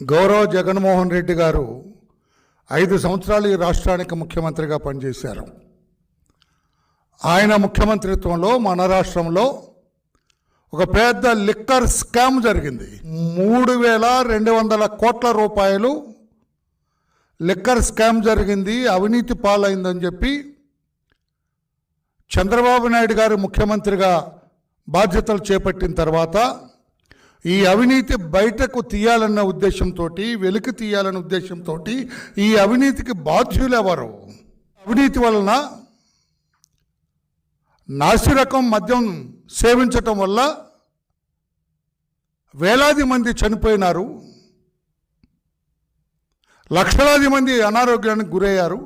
గౌరవ జగన్మోహన్ రెడ్డి గారు ఐదు సంవత్సరాలు ఈ రాష్ట్రానికి ముఖ్యమంత్రిగా పనిచేశారు. ఆయన ముఖ్యమంత్రిత్వంలో మన రాష్ట్రంలో ఒక పెద్ద లిక్కర్ స్కామ్ జరిగింది. మూడు వేల రెండు వందల కోట్ల రూపాయలు లిక్కర్ స్కామ్ జరిగింది అవినీతి పాలైందని చెప్పి చంద్రబాబు నాయుడు గారు ముఖ్యమంత్రిగా బాధ్యతలు చేపట్టిన తర్వాత ఈ అవినీతి బయటకు తీయాలన్న ఉద్దేశంతో వెలికి తీయాలన్న ఉద్దేశంతో ఈ అవినీతికి బాధ్యులు ఎవరు అవినీతి వలన నాసిరకం మద్యం సేవించటం వల్ల వేలాది మంది చనిపోయినారు లక్షలాది మంది అనారోగ్యానికి గురయ్యారు.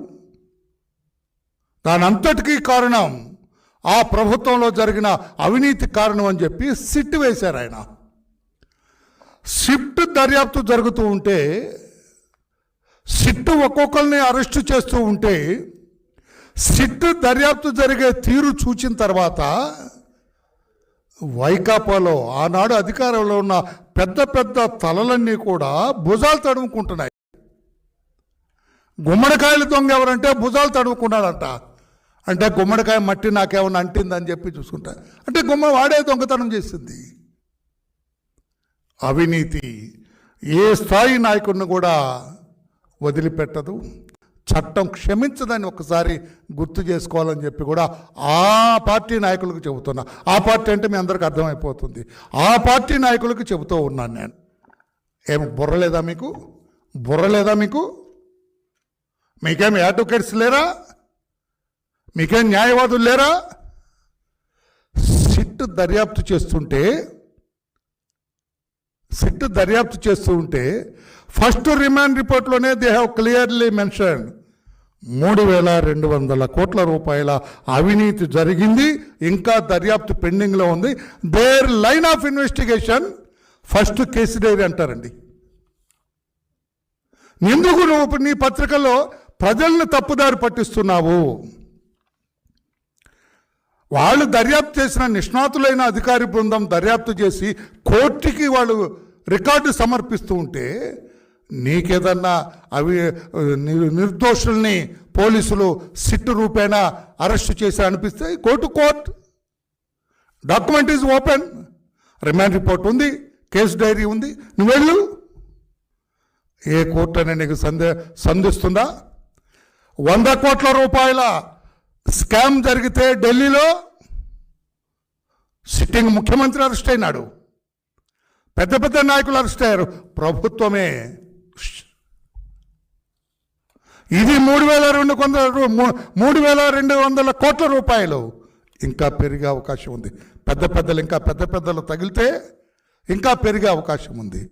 దాని అంతటికీ కారణం ఆ ప్రభుత్వంలో జరిగిన అవినీతి కారణం అని చెప్పి సిట్టు వేశారు ఆయన. సిట్ దర్యాప్తు జరుగుతూ ఉంటే సిట్ ఒక్కొక్కరిని అరెస్టు చేస్తూ ఉంటే సిట్ దర్యాప్తు జరిగే తీరు చూచిన తర్వాత వైకాపాలో ఆనాడు అధికారంలో ఉన్న పెద్ద పెద్ద తలలన్నీ కూడా భుజాలు తడుముకుంటున్నాయి. గుమ్మడికాయలు దొంగ ఎవరంటే భుజాలు తడుముకున్నాడంట. అంటే గుమ్మడికాయ మట్టి నాకేమన్నా అంటిందని చెప్పి చూసుకుంటా. అంటే గుమ్మ వాడే దొంగతనం చేసింది. అవినీతి. ఏ స్థాయి నాయకుడిని కూడా వదిలిపెట్టదు. చట్టం క్షమించదని ఒకసారి గుర్తు చేసుకోవాలని చెప్పి కూడా ఆ పార్టీ నాయకులకు చెబుతున్నా. ఆ పార్టీ అంటే మీ అందరికి అర్థమైపోతుంది. ఆ పార్టీ నాయకులకు చెబుతూ ఉన్నాను నేను. ఏం బుర్ర లేదా మీకు? బుర్ర లేదా మీకు? మీకేం అడ్వకేట్స్ లేరా? మీకేం న్యాయవాదులు లేరా? సిట్ దర్యాప్తు చేస్తుంటే సిట్ దర్యాప్తు చేస్తూ ఉంటే ఫస్ట్ రిమాండ్ రిపోర్ట్లోనే దే హ్యావ్ క్లియర్లీ మెన్షన్ మూడు వేల రెండు వందల కోట్ల రూపాయల అవినీతి జరిగింది ఇంకా దర్యాప్తు పెండింగ్లో ఉంది. Their line of investigation first case diary అంటారండి. ఎందుకు నువ్వు ఇప్పుడు నీ పత్రికలో ప్రజల్ని తప్పుదారి పట్టిస్తున్నావు. వాళ్ళు దర్యాప్తు చేసిన నిష్ణాతులైన అధికారి బృందం దర్యాప్తు చేసి కోర్టుకి వాళ్ళు రికార్డు సమర్పిస్తూ ఉంటే నీకేదన్నా అవి నిర్దోషుల్ని పోలీసులు సిట్టు రూపేణా అరెస్ట్ చేసి అనిపిస్తే court court document is open remand report ఉంది. కేసు డైరీ ఉంది. నువ్వు వెళ్ళు. ఏ కోర్టు అనేది నీకు సందే సంధిస్తుందా? వంద కోట్ల రూపాయల స్కామ్ జరిగితే ఢిల్లీలో సిట్టింగ్ ముఖ్యమంత్రి అరెస్ట్ అయినాడు. పెద్ద పెద్ద నాయకులు అరెస్ట్ అయ్యారు. ప్రభుత్వమే. ఇది మూడు వేల రెండు వందల మూడు వేల రెండు వందల కోట్ల రూపాయలు. ఇంకా పెరిగే అవకాశం ఉంది. పెద్ద పెద్దలు ఇంకా పెద్ద పెద్దలు తగిలితే ఇంకా పెరిగే అవకాశం ఉంది.